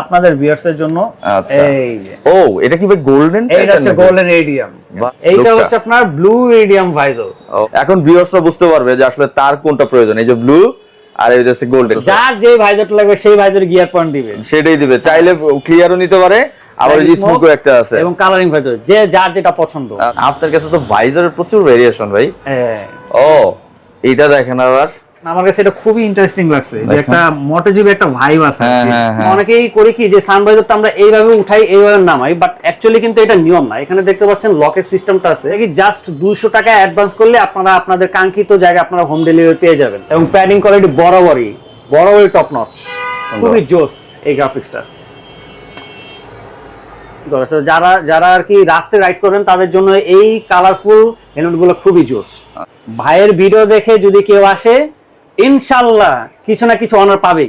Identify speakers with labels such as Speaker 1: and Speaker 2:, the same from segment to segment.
Speaker 1: আপনাদের ভিউয়ার্স এর জন্য
Speaker 2: আচ্ছা।
Speaker 1: এই
Speaker 2: ও এটা কি ভাই গোল্ডেন
Speaker 1: এইটা হচ্ছে গোল্ডেন এডিয়াম এইটা হচ্ছে আপনার ব্লু এডিয়াম ভাইজো
Speaker 2: এখন ভিউয়ার্সরা বুঝতে পারবে যে আসলে তার কোনটা প্রয়োজন। এই যে ব্লু আর এই হচ্ছে গোল্ডেন
Speaker 1: যার যে ভাইজরটা লাগবে সেই ভাইজর গিয়ার পয়েন্ট দিবে।
Speaker 2: সেটাই দিবে। চাইলে ক্লিয়ারও নিতে পারে আবার এই স্মোকও একটা আছে।
Speaker 1: এবং কালারিং ভাইজর যে যার যেটা পছন্দ।
Speaker 2: আপনার কাছে তো ভাইজারের প্রচুর ভেরিয়েশন ভাই।
Speaker 1: হ্যাঁ।
Speaker 2: ও এটা দেখেন আবার।
Speaker 1: আমার কাছে এটা খুবই ইন্টারেস্টিং লাগছে। যে একটা মোটোজিব একটা ভাইব আছে
Speaker 2: হ্যাঁ, হ্যাঁ, হ্যাঁ।
Speaker 1: অনেকেই করি কি যে সানভাইজারটা আমরা এইভাবে উঠাই এইভাবে নামাই বাট অ্যাকচুয়ালি কিন্তু এটা নিয়ম না। এখানে দেখতে পাচ্ছেন লকের সিস্টেমটা আছে। কি জাস্ট দুইশো টাকা অ্যাডভান্স করলে আপনারা আপনাদের কাঙ্ক্ষিত জায়গায় আপনারা হোম ডেলিভারি পেয়ে যাবেন। এবং প্যাডিং কোয়ালিটি বরাবরই বরাবরই টপ নচ খুবই জোস এই গ্রাফিক্সটা যারা যারা আর কি রাত্রে রাইড করবেন তাদের জন্য এই কালারফুল হেলমেটগুলো খুবই জোস। ভাইয়ের ভিডিও দেখে যদি কেউ আসে ইনশাল্লাহ কিছু না কিছু অনার পাবে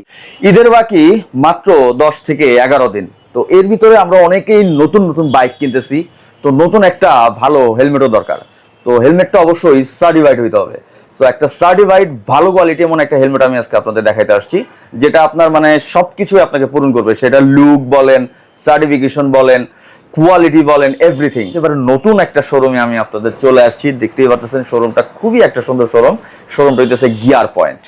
Speaker 2: ঈদের বাকি মাত্র দশ থেকে এগারো দিন। তো এর ভিতরে আমরা অনেকেই নতুন নতুন বাইক কিনতেছি। তো নতুন একটা ভালো হেলমেটও দরকার। তো হেলমেটটা অবশ্যই সার্টিফাইড হইতে হবে। সো একটা সার্টিফাইড ভালো কোয়ালিটি এমন একটা হেলমেট আমি আজকে আপনাদের দেখাইতে আসছি, যেটা আপনার মানে সবকিছুই আপনাকে পূরণ করবে। সেটা লুক বলেন সার্টিফিকেশন বলেন কোয়ালিটি বলেন এভরিথিং এবারে নতুন একটা শোরুমে আমি আপনাদের চলে আসছি। দেখতেই পাচ্ছেন শোরুমটা খুবই একটা সুন্দর শোরুম শোরুমটা হইতেছে গিয়ার পয়েন্ট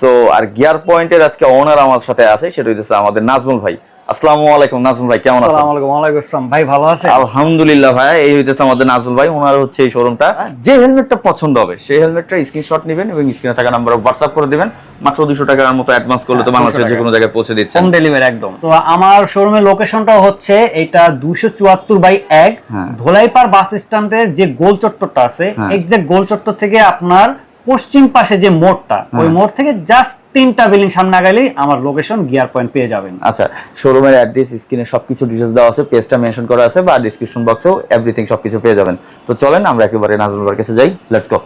Speaker 2: সো আর গিয়ার পয়েন্টের আজকে ওনার আমার সাথে আছে সেটা হইতেছে আমাদের নাজমুল ভাই। আসসালামু আলাইকুম নাজমুল ভাই কেমন আছেন?
Speaker 1: আসসালামু আলাইকুম ওয়ালাইকুম আসসালাম। ভাই ভালো আছেন?
Speaker 2: আলহামদুলিল্লাহ ভাই এই হইতেছে আমাদের নাজমুল ভাই ওনার হচ্ছে এই শোরুমটা যে হেলমেটটা পছন্দ হবে সেই হেলমেটটা স্ক্রিনশট নেবেন এবং স্ক্রিনে থাকা নাম্বার হোয়াটসআপ করে দিবেন। মাত্র দুশো টাকার মতো অ্যাডভান্স করলে তো
Speaker 1: হ্যাঁ,
Speaker 2: বাংলাদেশের যে কোনো জায়গায় পৌঁছে দিচ্ছে
Speaker 1: হোম ডেলিভারি একদম তো আমার শোরুমের লোকেশনটা হচ্ছে এটা দুশো চুয়াত্তর বাই এক
Speaker 2: হ্যাঁ।
Speaker 1: ধোলাইপাড় বাস স্ট্যান্ডের যে গোল চত্বরটা আছে
Speaker 2: হ্যাঁ।
Speaker 1: এক্সাক্ট গোল চত্বর থেকে আপনার পশ্চিম পাশে যে মোড়টা ওই
Speaker 2: হ্যাঁ।
Speaker 1: মোড় থেকে জাস্ট তিনটা বিল্ডিং সামনে গেলেই আমার লোকেশন গিয়ার পয়েন্ট পেয়ে যাবেন।
Speaker 2: আচ্ছা শোরুমের অ্যাড্রেস স্ক্রিনে সবকিছু ডিটেলস দেওয়া আছে পেজটা মেনশন করা আছে বা ডিসক্রিপশন বক্সেও এভরিথিং সবকিছু পেয়ে যাবেন। তো চলেন আমরা একেবারে নাজমুল কাছে যাই। লেটস গো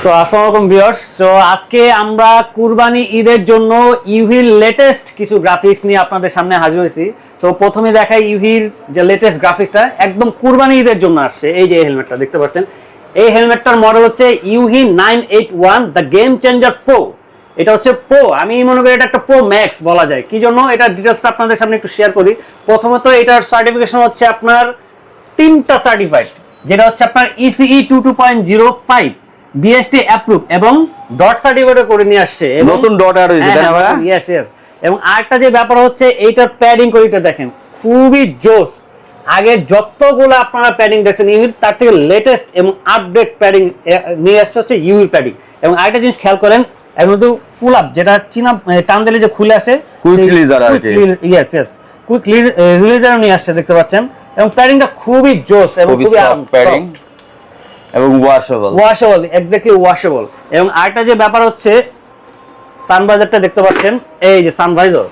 Speaker 1: সো আসসালামু আলাইকুম ভিউয়ার্স সো আজকে আমরা কুরবানি ঈদের জন্য ইউহির লেটেস্ট কিছু গ্রাফিক্স নিয়ে আপনাদের সামনে হাজির হয়েছি। সো প্রথমে দেখাই ইউহির যে লেটেস্ট গ্রাফিক্সটা একদম কুরবানি ঈদের জন্য আসছে। এই যে হেলমেটটা দেখতে পাচ্ছেন? এই হেলমেটটার মডেল হচ্ছে ইউহি nine eight one the game changer pro. এটা হচ্ছে প্রো আমি মনে করি এটা একটা প্রো ম্যাক্স বলা যায়। কি জন্য? এটা ডিটেলসটা আপনাদের সামনে একটু শেয়ার করি। প্রথমত এটার সার্টিফিকেশন হচ্ছে আপনার তিনটা সার্টিফাইড যেটা হচ্ছে আপনার ECE two two point zero five BST approve এবং ডট সার্টিফিকেট করে নিয়ে আসছে।
Speaker 2: নতুন ডট আর ভাইয়া?
Speaker 1: ইয়েস ইয়েস এবং আরেকটা যে ব্যাপার হচ্ছে এইটার প্যাডিং কোয়ালিটি দেখেন খুবই জোস। আগের যতগুলো আপনারা প্যাডিং দেখছেন ইউর তার থেকে লেটেস্ট এবং আপডেট প্যাডিং নিয়ে আসছে হচ্ছে ইউর প্যাডিং এবং আরেকটা জিনিস খেয়াল করেন এখন তো পুল আপ যেটা চীনা টান দিলে যে খুলে আসে। ইয়েস ইয়েস কুইক রিলিজার নিয়ে আসছে দেখতে পাচ্ছেন। এবং প্যাডিংটা খুবই জোস এবং
Speaker 2: খুবই প্যাডিং এবং ওয়াশেবল
Speaker 1: ওয়াশেবল এক্স্যাক্টলি ওয়াশেবল এবং আরেকটা যে ব্যাপার হচ্ছে সানভাইজারটা দেখতে পাচ্ছেন এই যে সানভাইজার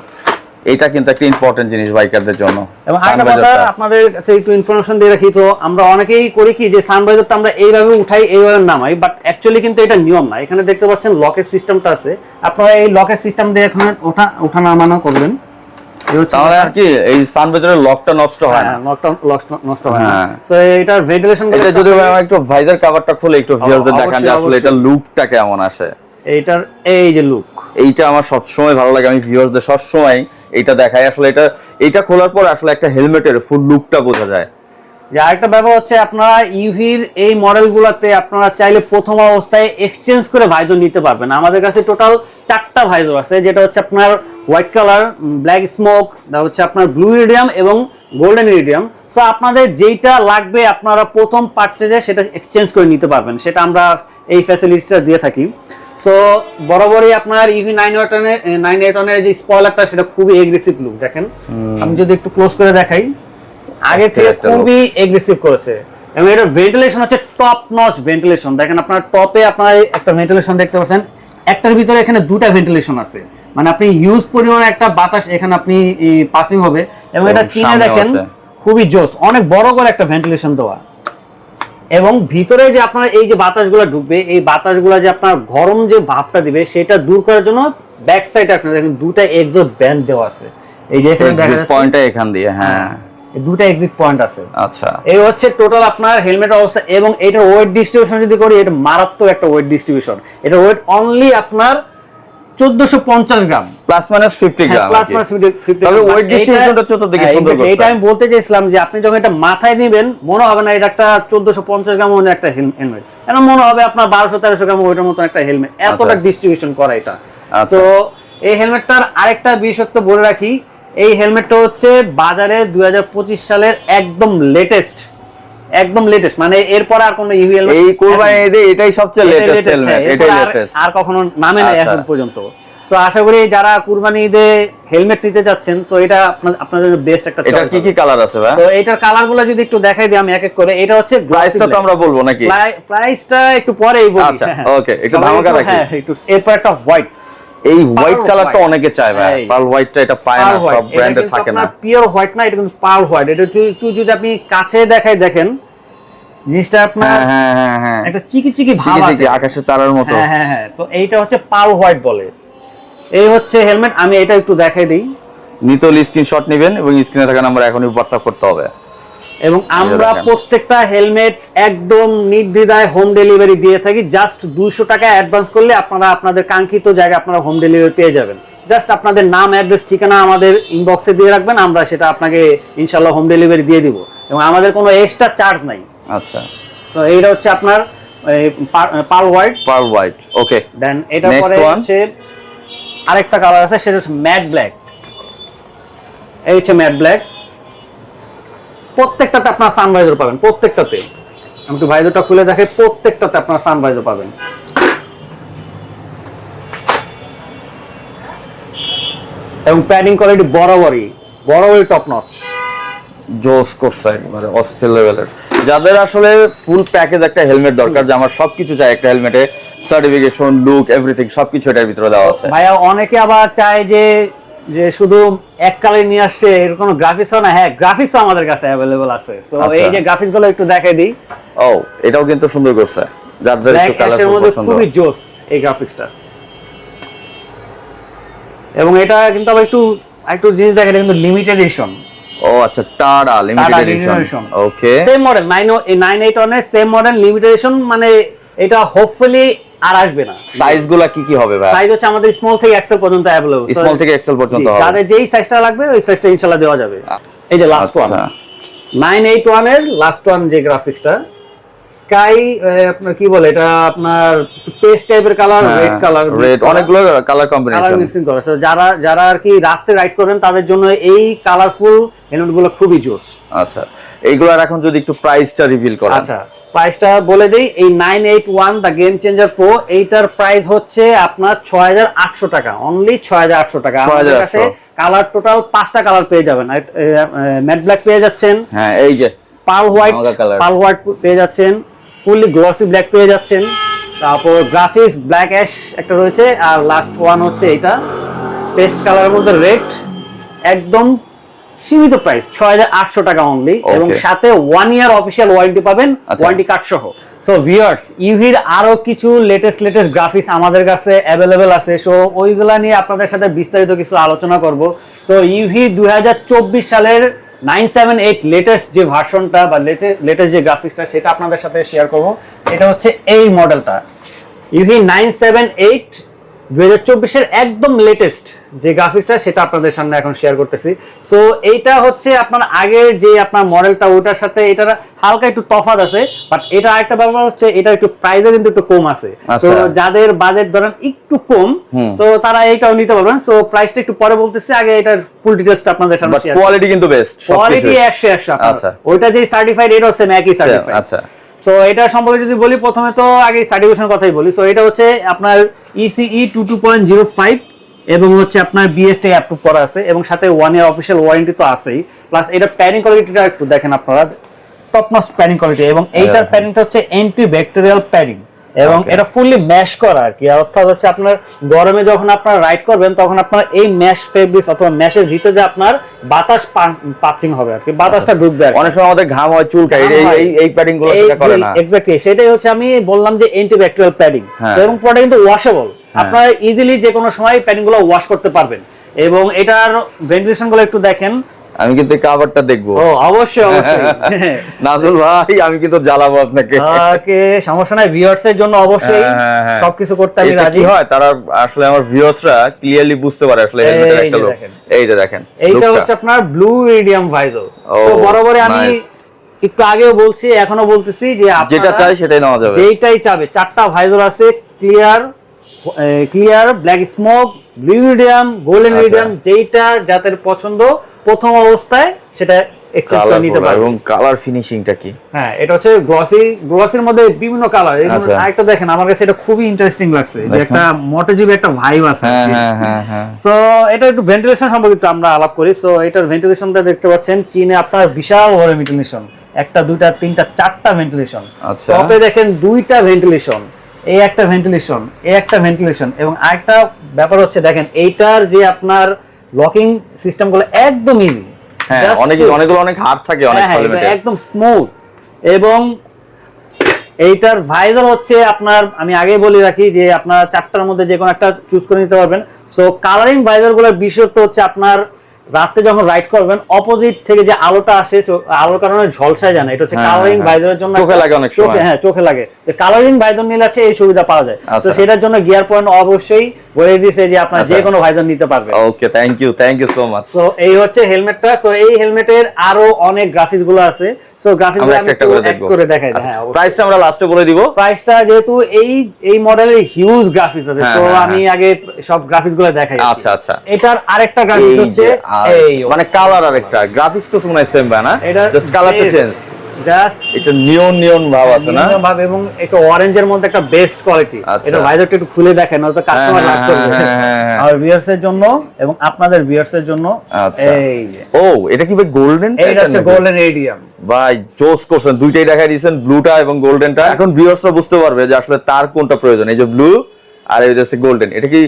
Speaker 2: এটা কিন্তু একটা ইম্পর্টেন্ট জিনিস বাইকারদের জন্য।
Speaker 1: এবং আরেকটা কথা। আপনাদের কাছে একটু ইনফরমেশন দিয়ে রাখি তো আমরা অনেকেই করি কি যে সানভাইজারটা আমরা এইভাবে উঠাই এইভাবে নামাই বাট অ্যাকচুয়ালি কিন্তু এটা নিয়ম না। এখানে দেখতে পাচ্ছেন লকের সিস্টেমটা আছে। আপনারা এই লকের সিস্টেম দিয়ে এখানে ওঠা ওঠা নামানো করবেন।
Speaker 2: তাহলে আর কি এই সানভেজারের লকটা নষ্ট হয় না।
Speaker 1: হ্যাঁ, লকটা লক- নষ্ট হয় না।
Speaker 2: হ্যাঁ।
Speaker 1: সো এটার ভেন্টিলেশন
Speaker 2: এটা যদি আমরা একটু ভাইজার কভারটা খুলে একটু ভিউয়ারদের দেখান যে আসলে এটা। লুকটা কেমন আসে।
Speaker 1: এইটার এই যে লুক
Speaker 2: এইটা আমার সবসময় ভালো লাগে। আমি ভিউয়ারদের সবসময় এইটা দেখাই। আসলে এটা এটা খোলার পর আসলে একটা হেলমেটের ফুল লুকটা বোঝা যায়।
Speaker 1: আরেকটা ব্যাপার হচ্ছে, আপনারা ইউভির এই মডেলগুলোতে আপনারা চাইলে প্রথম অবস্থায় এক্সচেঞ্জ করে ভাইজর নিতে পারবেন। আমাদের কাছে টোটাল চারটা ভাইজর আছে, যেটা হচ্ছে আপনার হোয়াইট কালার ব্ল্যাক স্মোক হচ্ছে আপনার ব্লু ইরিডিয়াম এবং গোল্ডেন ইরিডিয়াম সো আপনাদের যেইটা লাগবে, আপনারা প্রথম পারচেজে সেটা এক্সচেঞ্জ করে নিতে পারবেন। সেটা আমরা এই ফ্যাসিলিটিটা দিয়ে থাকি। সো বরাবরই আপনার ইভি নাইন ওয়াটনের নাইন এইট ওয়ানের যে স্পয়লারটা সেটা খুবই এগ্রেসিভ লুক দেখেন। আমি যদি একটু ক্লোজ করে দেখাই আগে থেকে খুবই এগ্রেসিভ করেছে। এবং এটার ভেন্টিলেশন হচ্ছে টপ নচ ভেন্টিলেশন দেখেন আপনার টপে আপনার একটা ভেন্টিলেশন দেখতে পাচ্ছেন। একটার ভিতরে এখানে দুটা ভেন্টিলেশন আছে। মানে আপনি হিউজ পরিমাণে একটা বাতাস এখানে আপনি পাসিং হবে। এবং এটা চিনে দেখেন খুবই জোস। অনেক বড় করে একটা ভেন্টিলেশন দেওয়া। এবং ভিতরে যে আপনার এই যে বাতাসগুলো ঢুকবে এই বাতাসগুলো যে আপনার গরম যে ভাবটা দিবে সেটা দূর করার জন্য ব্যাক সাইডে আপনার দেখেন দুটা এক্সস্ট ভ্যান দেওয়া আছে। এই যে এখানে দেখা যাচ্ছে
Speaker 2: পয়েন্টটা এখান দিয়ে হ্যাঁ।
Speaker 1: দুটা এক্সিট পয়েন্ট আছে।
Speaker 2: আচ্ছা।
Speaker 1: এই হচ্ছে টোটাল আপনার হেলমেট অবস্থা এবং এটার ওয়েট ডিস্ট্রিবিউশন যদি করি এটা মারাত্মক একটা ওয়েট ডিস্ট্রিবিউশন এটা ওয়েট অনলি আপনার চোদ্দশো পঞ্চাশ gram
Speaker 2: plus minus fifty gram
Speaker 1: plus
Speaker 2: আর কি। তবে weight distribution চতুর্দিকে সুন্দর করছে।
Speaker 1: এটা আমি বলতে চাইছিলাম যে আপনি যখন এটা মাথায় নেবেন মনে হবে না এটা একটা গ্রাম ওজনের একটা হেলমেট এটা মনে হবে আপনার গ্রাম একটা হেলমেট এতটা
Speaker 2: আচ্ছা।
Speaker 1: ডিস্ট্রিবিউশন করা এটা
Speaker 2: আচ্ছা।
Speaker 1: তো এই হেলমেটটার আরেকটা বিশেষত্ব বলে রাখি এই হেলমেটটা হচ্ছে বাজারে দুই হাজার পঁচিশ সালের একদম লেটেস্ট একদম লেটেস্ট মানে এরপর আর কোনো হেলমেট
Speaker 2: এই কোরবানি ঈদে এটাই সবচেয়ে লেটেস্ট হেলমেট
Speaker 1: হ্যাঁ,
Speaker 2: এটাই লেটেস্ট
Speaker 1: আর কখনো নামে নাই
Speaker 2: আচ্ছা।
Speaker 1: এখন পর্যন্ত। তো আশা করি যারা কুরবানি ঈদে হেলমেট নিতে যাচ্ছেন তো এটা আপনাদের বেস্ট একটা
Speaker 2: এটা কি কি কালার আছে ভাই?
Speaker 1: তো এটার কালারগুলো যদি একটু দেখাই দিই আমি এক এক করে এটা হচ্ছে
Speaker 2: প্রাইসটা তো আমরা বলব নাকি?
Speaker 1: প্রাইসটা একটু পরেই বলি।
Speaker 2: আচ্ছা,
Speaker 1: হ্যাঁ।
Speaker 2: okay, একটু ধামাকা রাখি।
Speaker 1: হ্যাঁ, একটু এরপর একটা হোয়াইট
Speaker 2: এই হোয়াইট কালারটা অনেকে চায় ভাই। পার্ল হোয়াইটটা এটা পায় না সব ব্র্যান্ডে থাকে না।
Speaker 1: পিওর হোয়াইট না এটা কিন্তু পার্ল হোয়াইট এটা একটু যদি আপনি কাছে দেখাই দেখেন জিনিসটা আপনার
Speaker 2: হ্যাঁ হ্যাঁ হ্যাঁ
Speaker 1: একটা চিকি চিকি ভাব আছে।
Speaker 2: আকাশের তারার মতো।
Speaker 1: হ্যাঁ হ্যাঁ হ্যাঁ। তো এইটা হচ্ছে পার্ল হোয়াইট বলে। এই হচ্ছে হেলমেট আমি এটা একটু দেখাই দিই।
Speaker 2: নিতল স্ক্রিনশট নেবেন এবং স্ক্রিনে থাকা নাম্বার এখনই হোয়াটসঅ্যাপ করতে হবে।
Speaker 1: এবং আমরা প্রত্যেকটা হেলমেট একদম নির্দ্বিধায় হোম ডেলিভারি দিয়ে থাকি। জাস্ট দুশো টাকা অ্যাডভান্স করলে আপনারা আপনাদের কাঙ্ক্ষিত জায়গায় আপনারা হোম ডেলিভারি পেয়ে যাবেন। জাস্ট আপনাদের নাম অ্যাড্রেস ঠিকানা আমাদের ইনবক্সে দিয়ে রাখবেন আমরা সেটা আপনাকে ইনশাল্লাহ হোম ডেলিভারি দিয়ে দিব। এবং আমাদের কোনো এক্সট্রা চার্জ নাই।
Speaker 2: আচ্ছা।
Speaker 1: তো এইটা হচ্ছে আপনার pearl white
Speaker 2: pearl white okay
Speaker 1: then এটা পরে. হচ্ছে আরেকটা কালার আছে সেটা হচ্ছে ম্যাট ব্ল্যাক এই হচ্ছে ম্যাট ব্ল্যাক প্রত্যেকটাতে আপনার সানভাইজার পাবেন প্রত্যেকটাতে। আমি একটু ভাইজারটা খুলে দেখে প্রত্যেকটাতে আপনার সানভাইজার পাবেন। এবং প্যাডিং কোয়ালিটি বরাবরই বরাবরই টপ নচ
Speaker 2: জোস করছে একেবারে অস্থির লেভেলের যাদের আসলে ফুল প্যাকেজ একটা হেলমেট দরকার যে আমার সবকিছু চাই একটা হেলমেটে সার্টিফিকেশন লুক এভরিথিং সবকিছু এটার ভিতরে দেওয়া আছে।
Speaker 1: ভাইয়া অনেকে আবার চায় যে যে শুধু এক কালে নিয়ে আসছে এর কোনো গ্রাফিক্স না হ্যাঁ গ্রাফিক্সও আমাদের কাছে অ্যাভেলেবল আছে। তো
Speaker 2: আচ্ছা।
Speaker 1: এই যে গ্রাফিক্সগুলো একটু দেখাই দিই।
Speaker 2: ও এটাও কিন্তু সুন্দর করছে। যাদের একটু কালারফুল
Speaker 1: মধ্যে খুবই জোস এই গ্রাফিক্সটা এবং এটা কিন্তু আবার একটু একটু জিনিস দেখেন কিন্তু লিমিটেড এডিশন
Speaker 2: ও আচ্ছা tada limited edition okay
Speaker 1: same model nine nine eight ওয়ানের সেম মডেল লিমিটেড এডিশন মানে এটা হোপফুলি আর আসবে না।
Speaker 2: সাইজগুলা কি কি হবে ভাই?
Speaker 1: সাইজ হচ্ছে আমাদের স্মল থেকে এক্সেল পর্যন্ত অ্যাভেলেবল
Speaker 2: স্মল থেকে এক্সেল পর্যন্ত হবে।
Speaker 1: যাদের যেই সাইজটা লাগবে ওই সাইজটা ইনশাআল্লাহ দেওয়া যাবে। এই যে লাস্ট ওয়ান
Speaker 2: আচ্ছা
Speaker 1: নাইন এইট ওয়ানের লাস্ট ওয়ান যে গ্রাফিক্সটা স্কাই আপনার কি বলে এটা আপনার পেস্ট টাইপের কালার রেড কালার
Speaker 2: রেড অনেকগুলো কালার কম্বিনেশন
Speaker 1: মিক্সিং করা। যারা যারা আর কি রাত্রে রাইড করবেন তাদের জন্য এই কালারফুল হেলমেটগুলো খুবই জোস
Speaker 2: আচ্ছা এইগুলার এখন যদি একটু প্রাইসটা রিভিল করেন।
Speaker 1: আচ্ছা প্রাইসটা বলে দেই এই nine eight one the game changer pro এইটার প্রাইস হচ্ছে আপনার ছয় হাজার আটশো টাকা। অনলি ছয় হাজার আটশো টাকা। আমাদের কাছে কালার টোটাল পাঁচটা কালার পেয়ে যাবেন। ম্যাট ব্ল্যাক পেয়ে যাচ্ছেন।
Speaker 2: হ্যাঁ এই যে
Speaker 1: পার্ল হোয়াইট। পার্ল হোয়াইট পেয়ে যাচ্ছেন ফুললি গ্লসি ব্ল্যাক পেয়ে যাচ্ছেন। তারপর গ্রাফিক্স ব্ল্যাক অ্যাশ একটা রয়েছে আর লাস্ট ওয়ান হচ্ছে এটা। পেস্ট কালারের মধ্যে রেড একদম সীমিত প্রাইস ছয় হাজার আটশো টাকা অনলি এবং সাথে ওয়ান ইয়ার অফিসিয়াল ওয়ারেন্টি পাবেন
Speaker 2: আচ্ছা।
Speaker 1: ওয়ারেন্টি কার্ড সহ। সো ভিউয়ার্স ইভির আরও কিছু লেটেস্ট লেটেস্ট গ্রাফিক্স আমাদের কাছে অ্যাভেলেবেল আছে। সো ওইগুলা নিয়ে আপনাদের সাথে বিস্তারিত কিছু আলোচনা করব। সো ইভি দুই সালের নাইন সেভেন এইট লেটেস্ট যে ভার্সনটা বা লেটেস্ট যে গ্রাফিক্সটা সেটা আপনাদের সাথে শেয়ার করব। এটা হচ্ছে এই মডেলটা ইউভি নাইন সেভেন এইট দুই হাজার একদম লেটেস্ট যে গ্রাফিক্সটা সেটা আপনাদের সামনে এখন শেয়ার করতেছি সো এইটা হচ্ছে আপনার আগের যে আপনার মডেলটা ওটার সাথে এটার হালকা একটু তফাৎ আছে বাট এটা আরেকটা ব্যাপার হচ্ছে এটা একটু প্রাইসও কিন্তু একটু কম আছে তো
Speaker 2: আচ্ছা।
Speaker 1: যাদের বাজেট ধরেন একটু কম। তো তারা এইটাও নিতে পারবেন সো প্রাইসটা একটু পরে বলতেছি আগে এটার ফুল ডিটেলসটা আপনাদের সামনে
Speaker 2: কোয়ালিটি কিন্তু বেস্ট
Speaker 1: কোয়ালিটি একশো একশো।
Speaker 2: আচ্ছা।
Speaker 1: ওইটা যে সার্টিফাইড এটাও সেম একই সার্টিফাইড
Speaker 2: আচ্ছা
Speaker 1: সো এটা সম্পর্কে যদি বলি প্রথমে তো আগে সার্টিফিকেশন কথাই বলি। সো এটা হচ্ছে আপনার ECE two two point zero five এবং হচ্ছে আপনার বিএসটি অ্যাপ্রুভ করা আছে এবং সাথে ওয়ান ইয়ার অফিসিয়াল ওয়ারেন্টি তো আছেই। প্লাস এটা প্যানিং কোয়ালিটিটা একটু দেখেন আপনারা। টপ নস প্যানিং কোয়ালিটি এবং এইটার প্যানিংটা হচ্ছে অ্যান্টি ব্যাকটেরিয়াল প্যাডিং এবং এটা ফুললি ম্যাশ করা আর কি। অর্থাৎ হচ্ছে আপনার গরমে যখন আপনার রাইড করবেন তখন আপনার এই ম্যাশ ফেব্রিক্স অথবা ম্যাশের ভিতরে যে আপনার বাতাস পাচিং হবে আর কি। বাতাসটা ঢুকবে
Speaker 2: অনেক সময় আমাদের ঘাম হয় চুলকায়
Speaker 1: ঘাম
Speaker 2: এই এই প্যাডিংগুলো সেটা করে না।
Speaker 1: এক্স্যাক্টলি সেটাই হচ্ছে আমি বললাম যে অ্যান্টিব্যাকটেরিয়াল প্যাডিং
Speaker 2: হ্যাঁ।
Speaker 1: এবং পুরোটা কিন্তু ওয়াশেবল আপনারা ইজিলি যে কোনো সময় প্যাডিংগুলো ওয়াশ করতে পারবেন। এবং এটার ভেন্টিলেশনগুলো একটু দেখেন।
Speaker 2: আমি কিন্তু কাভারটা দেখব।
Speaker 1: অবশ্যই অবশ্যই।
Speaker 2: নাজুল ভাই আমি কিন্তু জ্বালাবো আপনাকে।
Speaker 1: ওকে সমস্যা নাই ভিউয়ার্স এর জন্য অবশ্যই
Speaker 2: হ্যাঁ, হ্যাঁ, হ্যাঁ।
Speaker 1: সবকিছু করতে আমি রাজি।
Speaker 2: হয়? তারা আসলে আমার ভিউয়ার্সরা ক্লিয়ারলি বুঝতে পারে আসলে হেলমেটের একটা লোক
Speaker 1: দেখেন।
Speaker 2: এই যে দেখেন
Speaker 1: এইটা হচ্ছে আপনার ব্লু ইরিডিয়াম ভাইজর তো বরাবরই আমি একটু আগেও বলছি এখনও বলতেছি যে
Speaker 2: যেটা চাই সেটাই নেওয়া যাবে।
Speaker 1: যেইটাই চাবে চারটা ভাইজর আছে clear clear black smoke blue iridium golden. Iridium যেইটা যাদের পছন্দ প্রথম অবস্থায় সেটা এক্সচেঞ্জ করে নিতে পারবে।
Speaker 2: এবং কালার ফিনিশিংটা কি?
Speaker 1: হ্যাঁ এটা হচ্ছে গ্লসি গ্লসির মধ্যে বিভিন্ন কালার
Speaker 2: আচ্ছা।
Speaker 1: আরেকটা দেখেন আমার কাছে এটা খুবই ইন্টারেস্টিং লাগছে। যে একটা একটা ভাইব আছে
Speaker 2: হ্যাঁ হ্যাঁ হ্যাঁ
Speaker 1: সো এটা একটু ভেন্টিলেশন আমরা আলাপ করি। সো এটার ভেন্টিলেশনটা দেখতে পাচ্ছেন চীনে আপনার বিশাল বড় ভেন্টিলেশন একটা দুইটা তিনটা চারটা ভেন্টিলেশন
Speaker 2: আচ্ছা।
Speaker 1: টপে দেখেন দুইটা ভেন্টিলেশন এই একটা ভেন্টিলেশন এই একটা ভেন্টিলেশন এবং আরেকটা ব্যাপার হচ্ছে দেখেন এইটার যে আপনার লকিং সিস্টেমগুলো একদম ইজি
Speaker 2: হ্যাঁ অনেক অনেকগুলো অনেক হাত থাকে অনেক
Speaker 1: হ্যাঁ, এটা একদম স্মুথ এবং এইটার ভাইজার হচ্ছে আপনার আমি আগেই বলে রাখি যে আপনার চারটার মধ্যে যে কোনো একটা চুজ করে নিতে পারবেন। সো কালারিং ভাইজারগুলোর বিশেষত্ব হচ্ছে আপনার রাতে যখন রাইড করবেন অপোজিট থেকে যে আলোটা আসে আলোর কারণে ঝলসায় যায় না এটা হচ্ছে
Speaker 2: হ্যাঁ,
Speaker 1: কালারিং
Speaker 2: হ্যাঁ।
Speaker 1: ভাইজারের জন্য
Speaker 2: চোখে লাগে অনেক সময়।
Speaker 1: হ্যাঁ চোখে লাগে কালারিং ভাইজার নিলে আছে এই সুবিধা পাওয়া যায় তো
Speaker 2: আচ্ছা।
Speaker 1: সেটার জন্য গিয়ার পয়েন্ট অবশ্যই বলে দিয়েছে যে আপনার
Speaker 2: আচ্ছা।
Speaker 1: যে কোনো ভাইজার নিতে পারবেন।
Speaker 2: Okay thank you thank you so much
Speaker 1: so এই হচ্ছে হেলমেটটা। সো এই হেলমেটের আরও অনেক গ্রাফিক্সগুলো আছে। সো গ্রাফিক্সগুলো
Speaker 2: একটা করে দেখব।
Speaker 1: করে দেখাই। হ্যাঁ
Speaker 2: প্রাইসটা আমরা লাস্টে বলে দিব।
Speaker 1: প্রাইসটা যেহেতু এই এই মডেলের হিউজ গ্রাফিক্স আছে।
Speaker 2: হ্যাঁ,
Speaker 1: সো
Speaker 2: হ্যাঁ,
Speaker 1: আমি আগে সব গ্রাফিক্সগুলো দেখাই
Speaker 2: আচ্ছা আচ্ছা।
Speaker 1: এটার আরেকটা গ্রাফিক্স হচ্ছে এই
Speaker 2: মানে কালার আর একটা গ্রাফিক্স তো মনে হয় সেম না?
Speaker 1: এটা
Speaker 2: জাস্ট কালারটা চেঞ্জ
Speaker 1: জাস্ট
Speaker 2: এটা নিয়ন নিয়ন ভাব আছে না?
Speaker 1: ভাবে এবং অরেঞ্জের মধ্যে একটা বেস্ট কোয়ালিটি
Speaker 2: আচ্ছা।
Speaker 1: এটা ভাইজারটা একটু খুলে দেখেন কাস্টমার
Speaker 2: হ্যাঁ,
Speaker 1: রাগ করবে।
Speaker 2: হ্যাঁ, হ্যাঁ, হ্যাঁ।
Speaker 1: আর ভিউয়ার্স এর জন্য এবং আপনাদের ভিউয়ার্স এর জন্য
Speaker 2: আচ্ছা।
Speaker 1: এই
Speaker 2: ও এটা কি ভাই গোল্ডেন
Speaker 1: এইটা হচ্ছে গোল্ডেন
Speaker 2: ভাই জোস করছেন দুইটাই দেখাই দিয়েছেন ব্লুটা এবং গোল্ডেনটা এখন ভিউয়ার্সরা বুঝতে পারবে যে আসলে তার কোনটা প্রয়োজন এই যে ব্লু আর এই যে গোল্ডেন এটা কি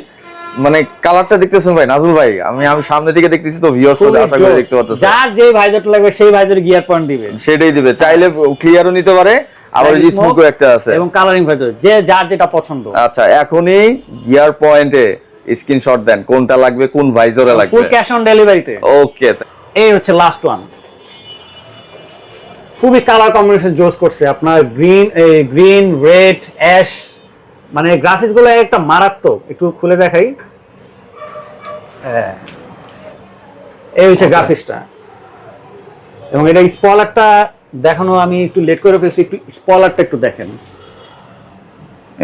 Speaker 2: মানে কালারটা দেখতেছেন ভাই নাজুল ভাই আমি আমি সামনে থেকে দেখতেছি তো ভিউয়ার্সরা আশা করি দেখতে পারতেছে
Speaker 1: যার যে ভাইজারটা লাগবে সেই ভাইজার গিয়ার পয়েন্ট দিবে।
Speaker 2: সেটাই দিবে চাইলে ক্লিয়ারও নিতে পারে আবার এই স্মোকও একটা আছে।
Speaker 1: এবং কালারিং ভাইজার যে যার যেটা পছন্দ।
Speaker 2: আচ্ছা এখনই গিয়ার পয়েন্টে স্ক্রিনশট দেন কোনটা লাগবে কোন ভাইজরে লাগবে।
Speaker 1: ফুল ক্যাশ অন ডেলিভারিতে
Speaker 2: ওকে
Speaker 1: এই হচ্ছে লাস্ট ওয়ান খুবই কালার কম্বিনেশন জোস করছে আপনার গ্রিন এই গ্রিন রেড অ্যাশ মানে গ্রাফিক্সগুলো একটা মারাত্মক। একটু খুলে দেখাই। হ্যাঁ। এই হচ্ছে গ্রাফিক্সটা। এবং এটা স্পলারটা দেখানো আমি একটু লেট করে ফেলছি একটু স্পলারটা একটু দেখেন।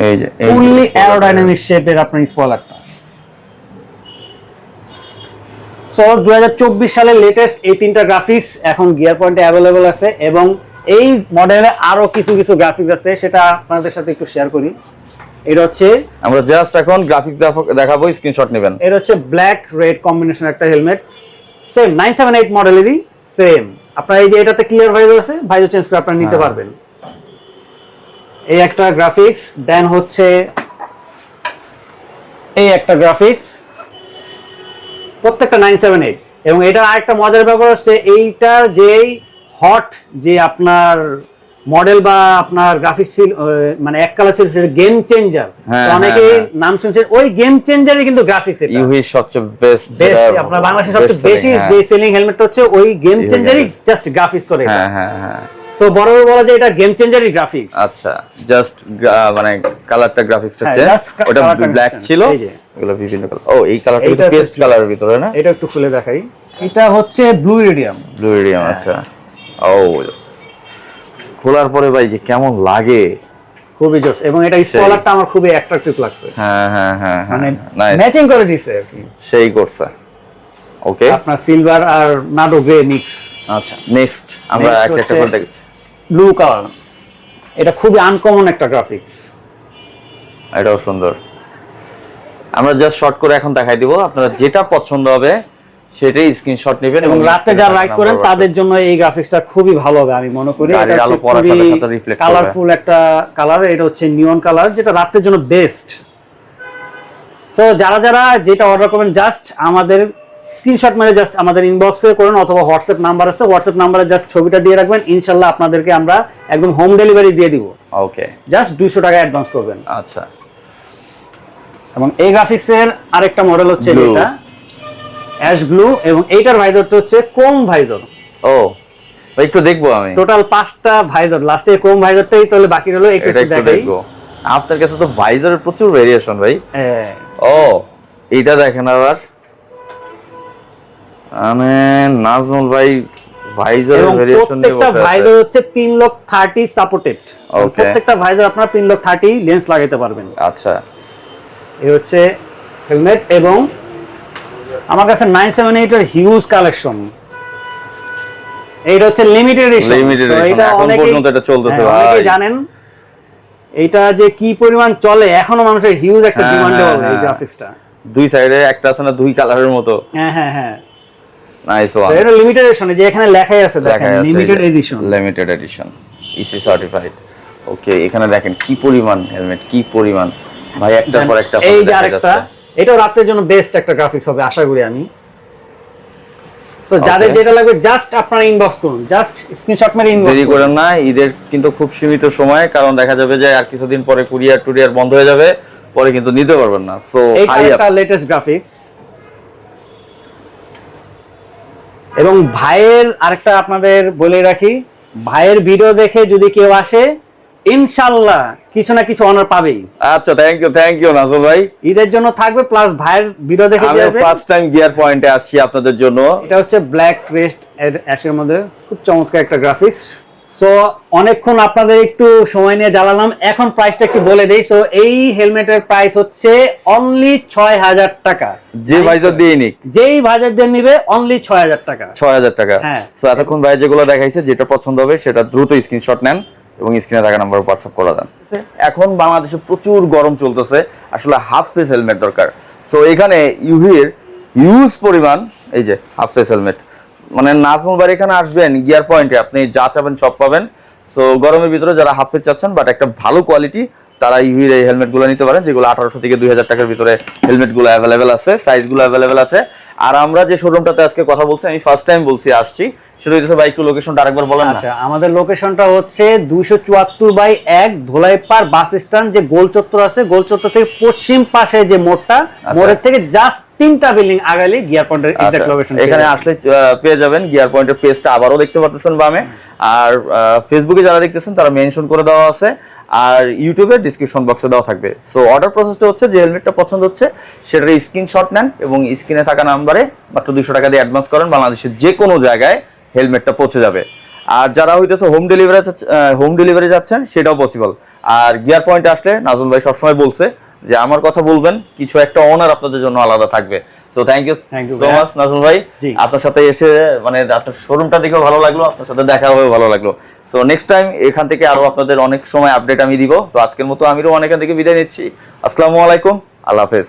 Speaker 2: এই যে
Speaker 1: ফুললি অ্যারোডাইনামিক শেপের আপনার স্পলারটা। সো দুই সালের লেটেস্ট এই তিনটা গ্রাফিক্স এখন গিয়ার পয়েন্টে অ্যাভেলেবল আছে এবং এই মডেলে আরও কিছু কিছু গ্রাফিক্স আছে সেটা আপনাদের সাথে একটু শেয়ার করি। এটা হচ্ছে
Speaker 2: আমরা জাস্ট এখন গ্রাফিক্স দেখাবো স্ক্রিনশট নেবেন।
Speaker 1: এটা হচ্ছে ব্ল্যাক রেড কম্বিনেশন একটা helmet same nine seven eight মডেলেরই same আপনার এই যে এটাতে ক্লিয়ার ভাইজার আছে চেঞ্জ করে আপনারা নিতে
Speaker 2: হ্যাঁ।
Speaker 1: পারবেন। এই একটা গ্রাফিক্স দেন হচ্ছে এই একটা গ্রাফিক্স প্রত্যেকটা নাইন সেভেন এইট এবং এটার আরেকটা মজার ব্যাপার হচ্ছে এইটার যেই হট যে আপনার মডেল বা আপনার গ্রাফিক্স মানে এক কালার ছিল সেটা গেম চেঞ্জার
Speaker 2: হ্যাঁ,
Speaker 1: অনেকে
Speaker 2: হ্যাঁ,
Speaker 1: নাম শুনছেন ওই গেম চেঞ্জারই কিন্তু গ্রাফিক্স এটা।
Speaker 2: ইউহি সবচেয়ে বেস্ট
Speaker 1: বেস্ট আপনার বাংলাদেশে সবচেয়ে বেশি যে সেলিং হেলমেটটা হচ্ছে ওই গেম চেঞ্জারই জাস্ট গ্রাফিক্স করে
Speaker 2: হ্যাঁ হ্যাঁ হ্যাঁ।
Speaker 1: সো বড় বড় বলা যায় এটা গেম চেঞ্জারই গ্রাফিক্স
Speaker 2: আচ্ছা জাস্ট মানে কালারটা গ্রাফিক্সটা
Speaker 1: হ্যাঁ,
Speaker 2: চেঞ্জ ওটা ব্ল্যাক ছিল। এগুলো বিভিন্ন কালার ও এই কালারটা একটু পেস্ট কালারের ভিতরে না?
Speaker 1: এটা একটু খুলে দেখাই। এটা হচ্ছে ব্লু রেডিয়াম
Speaker 2: ব্লু
Speaker 1: হ্যাঁ।
Speaker 2: আচ্ছা। ও খোলার পরে ভাই যে কেমন লাগে?
Speaker 1: খুবই জোস। এবং এটা স্পলারটা আমার খুবই অ্যাট্রাকটিভ লাগছে।
Speaker 2: হ্যাঁ হ্যাঁ হ্যাঁ
Speaker 1: মানে ম্যাচিং করে দিছে আর কি।
Speaker 2: সেই করছে। ওকে
Speaker 1: আপনার সিলভার আর নাডো গ্রে মিক্স
Speaker 2: আচ্ছা নেক্সট আমরা একটা একটা করে দেখি।
Speaker 1: ব্লু কালার এটা খুবই আনকমন একটা গ্রাফিক্স
Speaker 2: এটাও সুন্দর। আমরা জাস্ট শর্ট করে এখন দেখাই দিব। আপনারা যেটা পছন্দ হবে সেটাই স্ক্রিনশট নেবেন
Speaker 1: এবং রাতে যারা রাইড করেন তাদের জন্য এই গ্রাফিক্সটা খুবই ভালো হবে আমি মনে করি।
Speaker 2: সাথে reflect
Speaker 1: কালারফুল একটা কালার এটা হচ্ছে নিয়ন কালার যেটা রাতের জন্য বেস্ট সো যারা যারা যেটা অর্ডার করবেন জাস্ট আমাদের স্ক্রিনশট মেরে জাস্ট আমাদের ইনবক্সে করুন অথবা হোয়াটসঅ্যাপ নাম্বার আছে হোয়াটসঅ্যাপ নাম্বারে জাস্ট ছবিটা দিয়ে রাখবেন ইনশাল্লাহ আপনাদেরকে আমরা একদম হোম ডেলিভারি দিয়ে দিব।
Speaker 2: ওকে
Speaker 1: জাস্ট দুইশো টাকা অ্যাডভান্স করবেন।
Speaker 2: আচ্ছা।
Speaker 1: এবং এই গ্রাফিক্সের আরেকটা মডেল হচ্ছে. এটা। অ্যাশ ব্লু এবং এইটার ভাইজরটা হচ্ছে ক্রোম ভাইজর।
Speaker 2: ও একটু দেখব আমি।
Speaker 1: টোটাল পাঁচটা ভাইজর লাস্টে ক্রোম ভাইজরটাই তাহলে বাকি রইল একটু
Speaker 2: দেখব। আপনার কাছে তো ভাইজারের প্রচুর ভেরিয়েশন ভাই।
Speaker 1: হ্যাঁ।
Speaker 2: ও এইটা দেখেন আবার। মানে নাজমুল ভাই ভাইজারের
Speaker 1: এবং
Speaker 2: ভেরিয়েশন
Speaker 1: প্রত্যেকটা। ভাইজর হচ্ছে pin lock thirty supported
Speaker 2: Okay.
Speaker 1: প্রত্যেকটা ভাইজর আপনার পিন লক থার্টি লেন্স লাগাইতে পারবেন।
Speaker 2: আচ্ছা।
Speaker 1: এই হচ্ছে হেলমেট এবং আমার কাছে নাইন সেভেন এইটের হিউজ কালেকশন এইটা হচ্ছে লিমিটেড এডিশন
Speaker 2: Limited edition, এখন পর্যন্ত এটা চলতেছে ভাই।
Speaker 1: হ্যাঁ, জানেন। এইটা যে কি পরিমাণ চলে এখনও মানুষের হিউজ একটা
Speaker 2: হ্যাঁ,
Speaker 1: ডিমান্ড
Speaker 2: হ্যাঁ,
Speaker 1: হবে এই
Speaker 2: হ্যাঁ।
Speaker 1: গ্রাফিক্সটা
Speaker 2: দুই সাইডে একটা আছে না দুই কালারের মতো।
Speaker 1: হ্যাঁ হ্যাঁ হ্যাঁ।
Speaker 2: নাইস ওয়ান
Speaker 1: এটা লিমিটেড এডিশন যে এখানে লেখাই আছে দেখেন limited edition
Speaker 2: limited edition EC certified okay এখানে দেখেন কি পরিমাণ হেলমেট কি পরিমাণ। ভাই একটার পর একটা
Speaker 1: এই যে আরেকটা। এটাও রাতের জন্য বেস্ট একটা গ্রাফিক্স হবে আশা করি আমি। সো যাদের যেটা লাগবে জাস্ট আপনারা ইনবক্স করুন জাস্ট স্ক্রিনশট মেরে ইনবক্স
Speaker 2: দেরি করেন। না ঈদের কিন্তু খুব সীমিত সময় কারণ দেখা যাবে যে আর কিছুদিন পরে কুরিয়ার টুরিয়ার বন্ধ হয়ে যাবে পরে কিন্তু নিতে পারবেন না। সো হাই
Speaker 1: একটা লেটেস্ট গ্রাফিক্স এবং ভাইয়ের আরেকটা আপনাদের বলে রাখি ভাইয়ের ভিডিও দেখে যদি কেউ আসে ইনশাল্লাহ কিছু না কিছু অনার পাবেই।
Speaker 2: আচ্ছা thank you thank you Nazul ভাই।
Speaker 1: ঈদের জন্য থাকবে প্লাস ভাইয়ের ভিডিও দেখে
Speaker 2: আমি ফার্স্ট টাইম গিয়ার পয়েন্টে আসছি আপনাদের জন্য।
Speaker 1: এটা হচ্ছে ব্ল্যাক রেস্ট অ্যাশের মধ্যে। খুব চমৎকার একটা গ্রাফিক্স সো অনেকক্ষণ আপনাদের একটু সময় নিয়ে জ্বালালাম। এখন প্রাইসটা একটু বলে দেই। সো এই হেলমেটের প্রাইস হচ্ছে অনলি ছয় হাজার টাকা।
Speaker 2: যে ভাইজার দিয়ে নিক।
Speaker 1: যেই বাজার দিয়ে নিবে অনলি ছয় হাজার টাকা।
Speaker 2: ছয় হাজার টাকা।
Speaker 1: হ্যাঁ।
Speaker 2: তো এতক্ষণ ভাই যেগুলো দেখাইছে যেটা পছন্দ হবে সেটা দ্রুত স্ক্রিনশট নেন। এবং স্ক্রিনে থাকা নাম্বার হোয়াটসঅ্যাপ করে দেন। এখন বাংলাদেশে প্রচুর গরম চলতেছে আসলে হাফ ফেস হেলমেট দরকার। সো এখানে ইউভির ইউজ পরিমাণ এই যে হাফ ফেস হেলমেট মানে নাজমুল বাড়ি এখানে আসবেন গিয়ার পয়েন্টে আপনি যা চাবেন সব পাবেন। সো গরমের ভিতরে যারা হাফ ফেস চাচ্ছেন বাট একটা ভালো কোয়ালিটি তারা ইউভির এই হেলমেটগুলো নিতে পারেন যেগুলো আঠারোশো থেকে দুই হাজার টাকার ভিতরে হেলমেটগুলো অ্যাভেলেবেল আছে সাইজগুলো অ্যাভেলেবেল আছে। আর আমরা যে শোরুমটাতে আজকে কথা বলছি আমি ফার্স্ট টাইম বলছি আসছি। সেটা হচ্ছে ভাই একটু লোকেশনটা আরেকবার বলেন না।
Speaker 1: আচ্ছা আমাদের লোকেশনটা হচ্ছে দুইশো চুয়াত্তর বাই এক ধোলাইপাড় বাস স্ট্যান্ড যে গোল চত্বর আছে গোল চত্বর থেকে পশ্চিম পাশে যে মোড়টা মোড়ের থেকে জাস্ট তিনটা বিল্ডিং আগালি গিয়ার পয়েন্টের
Speaker 2: আচ্ছা,
Speaker 1: এক্সাক্ট লোকেশন
Speaker 2: এখানে আসলে পেয়ে যাবেন গিয়ার পয়েন্টের পেজটা আবারও দেখতে পারতেছেন বামে। আর ফেসবুকে যারা দেখতেছেন তারা মেনশন করে দেওয়া আছে। আর ইউটিউবে ডিসক্রিপশন বক্সে দেওয়া থাকবে। সো অর্ডার প্রসেসটা হচ্ছে যে হেলমেটটা পছন্দ হচ্ছে সেটার স্ক্রিনশট নেন এবং স্ক্রিনে থাকা নাম্বারে মাত্র দুশো টাকা দিয়ে অ্যাডভান্স করেন বাংলাদেশের যে কোনো জায়গায় হেলমেটটা পৌঁছে যাবে। আর যারা হইতেছে হোম ডেলিভারি হোম ডেলিভারি যাচ্ছেন সেটাও পসিবল আর গিয়ার পয়েন্টে আসলে নাজুল ভাই সবসময় বলছে যে আমার কথা বলবেন কিছু একটা অনার আপনাদের জন্য আলাদা থাকবে। So thank you so much Nazul ভাই। আপনার সাথে এসে মানে আপনার শোরুমটা দেখেও ভালো লাগল আপনার সাথে দেখা হয়ে ভালো লাগল। তো নেক্সট টাইম এখান থেকে আরও আপনাদের অনেক সময় আপডেট আমি দিব। তো আজকের মতো আমিরও অনেক থেকে বিদায় নিচ্ছি। আসসালামু আলাইকুম। আল্লাহ হাফেজ।